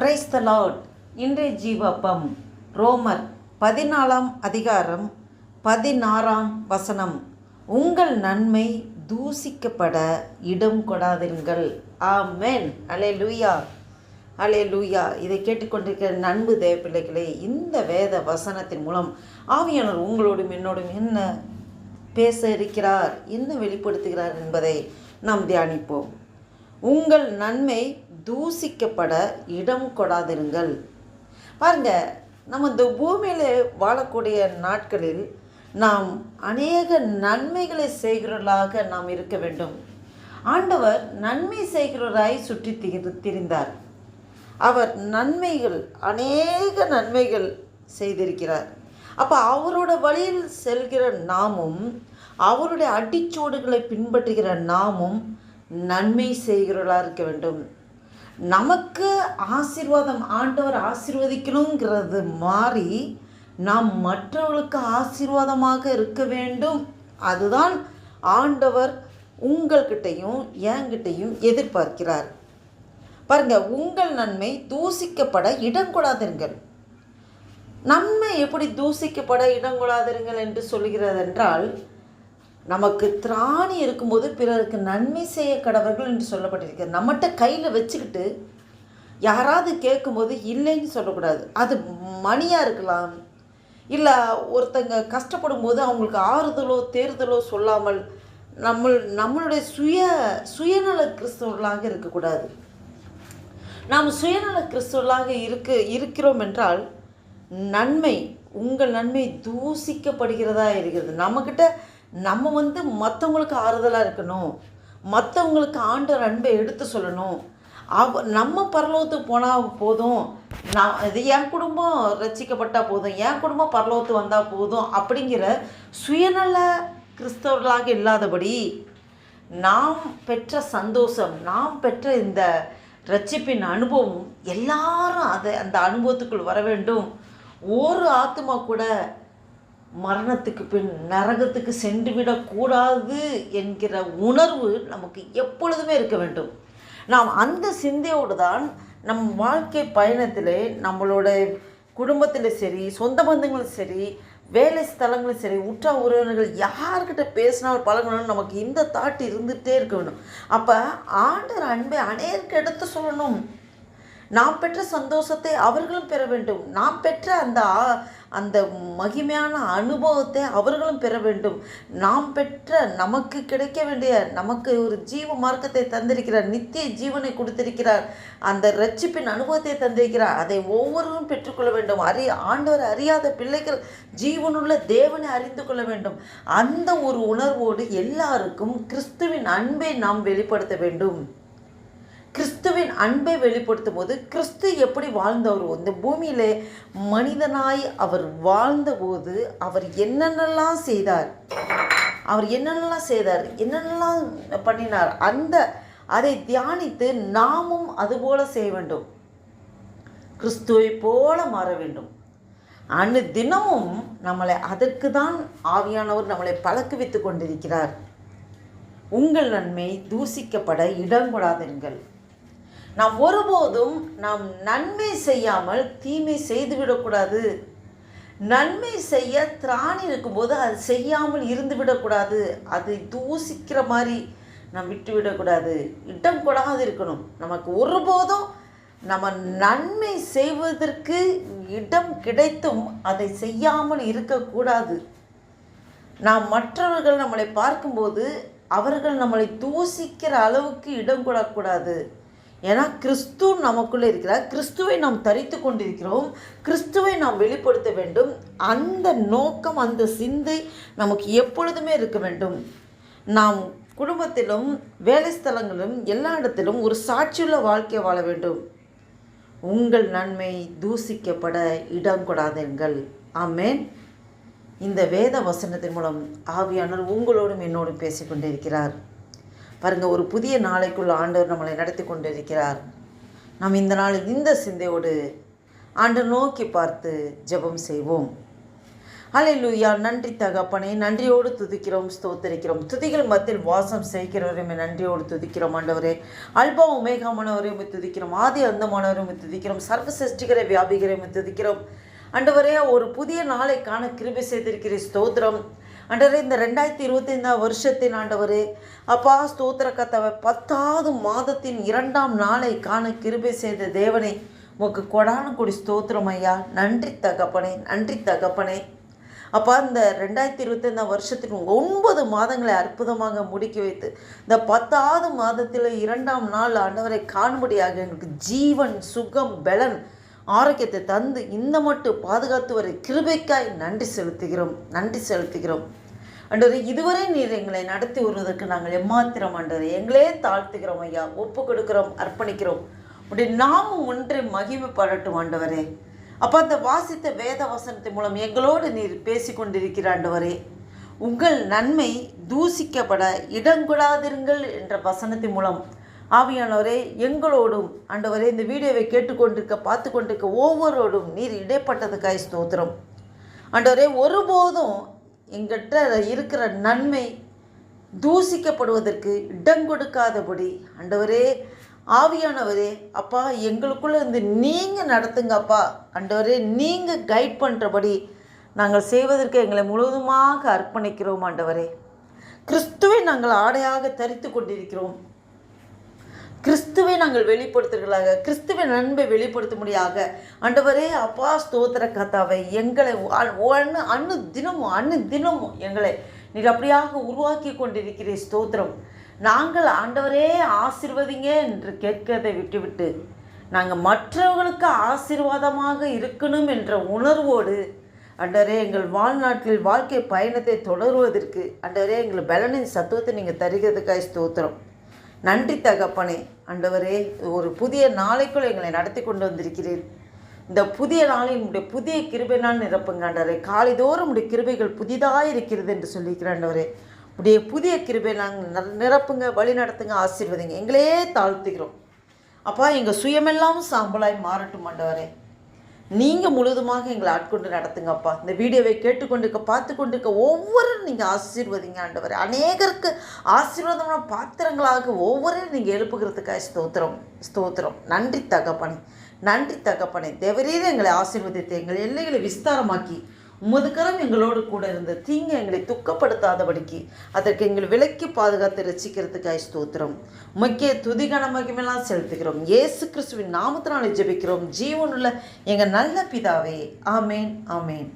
Praise the Lord இன்றைய ஜீவப்பம் ரோமர் பதினாலாம் அதிகாரம் பதினாறாம் வசனம். உங்கள் நன்மை தூசிக்கப்பட இடம் கொடாதிருங்கள் ஆமென். அலே லூயா அலே லூயா இதை கேட்டுக்கொண்டிருக்கிற நண்பு தேவப்பிள்ளைகளே இந்த வேத வசனத்தின் மூலம் ஆவியானவர் உங்களோடும் என்னோடும் என்ன பேச இருக்கிறார் என்ன வெளிப்படுத்துகிறார் என்பதை நாம் தியானிப்போம். உங்கள் நன்மை தூசிக்கப்பட இடம் கொடாதிருங்கள். பாருங்க நம்ம இந்த பூமியில் வாழக்கூடிய நாட்களில் நாம் அநேக நன்மைகளை செய்கிறவர்களாக நாம் இருக்க வேண்டும். ஆண்டவர் நன்மை செய்கிறவராய் சுற்றி திரி திரிந்தார். அவர் நன்மைகள் அநேக நன்மைகள் செய்திருக்கிறார். அப்போ அவரோட வழியில் செல்கிற நாமும் அவருடைய அடிச்சோடுகளை பின்பற்றுகிற நாமும் நன்மை செய்கிறவர்களாக இருக்க வேண்டும். நமக்கு ஆசீர்வாதம் ஆண்டவர் ஆசீர்வதிக்கணுங்கிறது மாறி நாம் மற்றவர்களுக்கு ஆசீர்வாதமாக இருக்க வேண்டும். அதுதான் ஆண்டவர் உங்கள்கிட்டையும் என்கிட்டையும் எதிர்பார்க்கிறார். பாருங்க உங்கள் நன்மை தூசிக்கப்பட இடம் கொடாதிருங்கள் நன்மை எப்படி தூசிக்கப்பட இடம் கொடாதிருங்கள் என்று சொல்கிறது என்றால் நமக்கு திராணி இருக்கும்போது பிறருக்கு நன்மை செய்ய கடவர்கள் என்று சொல்லப்பட்டிருக்கிறது. நம்மகிட்ட கையில் வச்சுக்கிட்டு யாராவது கேட்கும்போது இல்லைன்னு சொல்லக்கூடாது. அது மணியாக இருக்கலாம். இல்லை ஒருத்தங்க கஷ்டப்படும் போது அவங்களுக்கு ஆறுதலோ தேர்தலோ சொல்லாமல் நம்ம நம்மளுடைய சுய சுயநல கிறிஸ்தவர்களாக இருக்கக்கூடாது. நாம் சுயநல கிறிஸ்தவர்களாக இருக்க இருக்கிறோம் என்றால் நன்மை உங்கள் நன்மை தூசிக்கப்படுகிறதா இருக்கிறது. நம்மக்கிட்ட நம்ம வந்து மற்றவங்களுக்கு ஆறுதலாக இருக்கணும். மற்றவங்களுக்கு ஆண்டவர் அன்பை எடுத்து சொல்லணும். அவ நம்ம பரலோகத்துக்கு போனால் போதும். நான் இது என் குடும்பம் ரசிக்கப்பட்டால் போதும். என் குடும்பம் பரலோகத்து வந்தால் போதும் அப்படிங்கிற சுயநல கிறிஸ்தவர்களாக இல்லாதபடி நாம் பெற்ற சந்தோஷம் நாம் பெற்ற இந்த ரட்சிப்பின் அனுபவம் எல்லாரும் அதை அந்த அனுபவத்துக்குள் வர வேண்டும். ஒரு ஆத்மா கூட மரணத்துக்கு பின் நரகத்துக்கு சென்று விடக்கூடாது என்கிற உணர்வு நமக்கு எப்பொழுதுமே இருக்க வேண்டும். நாம் அந்த சிந்தையோடு தான் நம் வாழ்க்கை பயணத்தில் நம்மளோட குடும்பத்தில் சரி சொந்த பந்தங்களும் சரி வேலை ஸ்தலங்களும் சரி உற்றா உறவினர்கள் யார்கிட்ட பேசினாலும் பழகணும்னு நமக்கு இந்த தாட் இருந்துகிட்டே இருக்க வேணும் அப்போ ஆண்டர் அன்பை அநேருக்கு எடுத்து சொல்லணும். நாம் பெற்ற சந்தோஷத்தை அவர்களும் பெற வேண்டும். நாம் பெற்ற அந்த அந்த மகிமையான அனுபவத்தை அவர்களும் பெற வேண்டும். நாம் பெற்ற நமக்கு கிடைக்க வேண்டிய நமக்கு ஒரு ஜீவ மார்க்கத்தை தந்திருக்கிறார் நித்திய ஜீவனை கொடுத்திருக்கிறார் அந்த ரட்சிப்பின் அனுபவத்தை தந்திருக்கிறார். அதை ஒவ்வொருவரும் பெற்றுக்கொள்ள வேண்டும். அறி ஆண்டவர் அறியாத பிள்ளைகள் ஜீவனுள்ள தேவனை அறிந்து கொள்ள வேண்டும். அந்த ஒரு உணர்வோடு எல்லாருக்கும் கிறிஸ்துவின் அன்பை நாம் வெளிப்படுத்த வேண்டும். கிறிஸ்துவின் அன்பை வெளிப்படுத்தும் போது கிறிஸ்து எப்படி வாழ்ந்தவர்? இந்த பூமியிலே மனிதனாய் அவர் வாழ்ந்தபோது அவர் என்னென்னலாம் செய்தார்? அவர் என்னென்னலாம் செய்தார்? என்னென்னலாம் பண்ணினார்? அந்த அதை தியானித்து நாமும் அதுபோல செய்ய வேண்டும். கிறிஸ்துவை போல மாற வேண்டும். அன்று தினமும் நம்மளை அதற்கு தான் ஆவியானவர் நம்மளை பழக்குவித்து கொண்டிருக்கிறார். உங்கள் நன்மை தூசிக்கப்பட இடம் கொடாதீர்கள் நாம் ஒருபோதும் நாம் நன்மை செய்யாமல் தீமை செய்துவிடக்கூடாது. நன்மை செய்ய திராணி இருக்கும்போது அது செய்யாமல் இருந்து விடக்கூடாது அதை தூசிக்கிற மாதிரி நாம் விட்டு விடக்கூடாது இடம் கொடாது இருக்கணும். நமக்கு ஒருபோதும் நம்ம நன்மை செய்வதற்கு இடம் கிடைத்தும் அதை செய்யாமல் இருக்கக்கூடாது. நாம் மற்றவர்கள் நம்மளை பார்க்கும்போது அவர்கள் நம்மளை தூசிக்கிற அளவுக்கு இடம் கொடக்கூடாது. ஏன்னா கிறிஸ்து நமக்குள்ளே இருக்கிறார். கிறிஸ்துவை நாம் தரித்து கொண்டிருக்கிறோம். கிறிஸ்துவை நாம் வெளிப்படுத்த வேண்டும். அந்த நோக்கம் அந்த சிந்தை நமக்கு எப்பொழுதுமே இருக்க வேண்டும். நாம் குடும்பத்திலும் வேலை ஸ்தலங்களிலும் எல்லா இடத்திலும் ஒரு சாட்சியுள்ள வாழ்க்கையை வாழ வேண்டும். உங்கள் நன்மை தூசிக்கப்பட இடம் கொடாதீர்கள். ஆமேன். இந்த வேத வசனத்தின் மூலம் ஆவியானவர் உங்களோடும் என்னோடும் பேசிக்கொண்டிருக்கிறார். பாருங்கள் ஒரு புதிய நாளைக்குள் ஆண்டவர் நம்மளை நடத்தி கொண்டிருக்கிறார். நாம் இந்த நாள் இந்த சிந்தையோடு ஆண்டு நோக்கி பார்த்து ஜெபம் செய்வோம். ஹalleluya நன்றி தகப்பனே நன்றியோடு துதிக்கிறோம் ஸ்தோத்தரிக்கிறோம். துதிகள் மத்தியில் வாசம் செய்கிறவரையுமே நன்றியோடு துதிக்கிறோம் ஆண்டவரே. அல்பா உமேகமானவரையுமே துதிக்கிறோம் ஆதி அந்தமானவரையுமே துதிக்கிறோம் சர்வ சிருஷ்டிகரை வியாபிகரையுமே துதிக்கிறோம். ஆண்டவரே ஒரு புதிய நாளைக்கான கிருபி செய்திருக்கிற ஸ்தோத்திரம். ஆண்டவரே இந்த ரெண்டாயிரத்தி இருபத்தி ஐந்தாம் வருஷத்தின் ஆண்டவரே அப்பா ஸ்தோத்திர கத்தவை பத்தாவது மாதத்தின் இரண்டாம் நாளை காண கிருபை செய்த தேவனை உமக்கு கொடான கொடி ஸ்தோத்திரம் ஐயா. நன்றி தகப்பனே நன்றி தகப்பனே. அப்பா இந்த ரெண்டாயிரத்தி இருபத்தைந்தாம் வருஷத்தின் ஒன்பது மாதங்களை அற்புதமாக முடுக்கி வைத்து இந்த பத்தாவது மாதத்தில் இரண்டாம் நாள் ஆண்டவரை காணும்படியாக எனக்கு ஜீவன் சுகம் பலன் ஆரோக்கியத்தை தந்து இந்த மட்டும் பாதுகாத்து வரை கிருபைக்காய் நன்றி செலுத்துகிறோம் நன்றி செலுத்துகிறோம். அண்டவரே இதுவரை நீர் எங்களை நடத்தி வருவதற்கு நாங்கள் எம்மாத்திரம் ஆண்டவரே எங்களே தாழ்த்துகிறோம் ஐயா. ஒப்பு கொடுக்கிறோம் அர்ப்பணிக்கிறோம். உடைய நாமும் ஒன்றை மகிமைப்படட்டும் ஆண்டவரே. அப்போ அந்த வாசித்த வேத வசனத்தின் மூலம் எங்களோடு நீர் பேசி கொண்டிருக்கிற ஆண்டவரே உங்கள் நன்மை தூசிக்கப்பட இடங்கூடாதிருங்கள் என்ற வசனத்தின் மூலம். ஆவியானவரே எங்களோடும் ஆண்டவரே இந்த வீடியோவை கேட்டுக்கொண்டிருக்க பார்த்து கொண்டிருக்க ஒவ்வொருவரோடும் நீர் இடைப்பட்டதுக்காய் ஸ்தோத்திரம். ஆண்டவரே ஒருபோதும் எங்கிட்ட இருக்கிற நன்மை தூசிக்கப்படுவதற்கு இடம் கொடுக்காதபடி ஆண்டவரே ஆவியானவரே அப்பா எங்களுக்குள்ளே இருந்து நீங்கள் நடத்துங்கப்பா ஆண்டவரே நீங்கள் கைட் பண்ணுறபடி நாங்கள் செய்வதற்கு எங்களை முழுவதுமாக அர்ப்பணிக்கிறோம் ஆண்டவரே. கிறிஸ்துவை நாங்கள் ஆடையாக தரித்து கொண்டிருக்கிறோம். கிறிஸ்துவை நாங்கள் வெளிப்படுத்துகிறாக கிறிஸ்துவின் அன்பை வெளிப்படுத்த முடியாத ஆண்டவரே அப்பா ஸ்தோத்திர கத்தாவை எங்களை அண்ணு அண்ணு தினமும் அண்ணு தினமும் எங்களை நீர் அப்படியாக உருவாக்கி கொண்டிருக்கிற ஸ்தோத்திரம். நாங்கள் ஆண்டவரே ஆசிர்வதிங்க என்று கேட்கிறதை விட்டுவிட்டு நாங்கள் மற்றவர்களுக்கு ஆசீர்வாதமாக இருக்கணும் என்ற உணர்வோடு அண்டரே எங்கள் வாழ்நாட்டில் வாழ்க்கை பயணத்தை தொடருவதற்கு அண்டரே எங்கள் பலனின் சத்துவத்தை நீங்கள் தருகிறதுக்காய் ஸ்தோத்திரம். நன்றி தகப்பனே. அண்டவரே ஒரு புதிய நாளைக்குள் எங்களை நடத்தி கொண்டு வந்திருக்கிறேன் இந்த புதிய நாளில் உடைய புதிய கிருபைனால் நிரப்புங்க ஆண்டவரே. காலைதோறும் உடைய கிருபைகள் புதிதாக இருக்கிறது என்று சொல்லியிருக்கிறேன் ஆண்டவரே. உடைய புதிய கிருபை நாங்கள் நிரப்புங்க வழி நடத்துங்க ஆசீர்வதிங்க. எங்களே தாழ்த்துக்கிறோம் அப்பா எங்கள் சுயமெல்லாம் சாம்பலாய் மாறட்டும் ஆண்டவரே. நீங்கள் முழுதுமாக எங்களை ஆட்கொண்டு நடத்துங்கப்பா. இந்த வீடியோவை கேட்டுக்கொண்டிருக்க பார்த்து கொண்டிருக்க ஒவ்வொரு நீங்கள் ஆசீர்வதிங்க ஆண்டவர். அநேகருக்கு ஆசீர்வாதமான பாத்திரங்களாக ஒவ்வொரு நீங்கள் எழுப்புகிறதுக்காக ஸ்தோத்திரம் ஸ்தோத்திரம். நன்றி தகப்பனை நன்றி தகப்பனை. தேவரீர எங்களை ஆசீர்வதித்து எங்கள் எல்லைகளை விஸ்தாரமாக்கி முதுகரம் எங்களோடு கூட இருந்த தீங்கு எங்களை துக்கப்படுத்தாதபடிக்கு அதற்கு எங்கள் விலக்கி பாதுகாத்து ரசிக்கிறதுக்காய் ஸ்தோத்திரம். முக்கிய துதிகன மகிமெல்லாம் செலுத்துகிறோம். ஏசு கிறிஸ்துவின் நாமத்தினாலே ஜெபிக்கிறோம். ஜீவனுள்ள எங்கள் நல்ல பிதாவே. ஆமேன் ஆமேன்.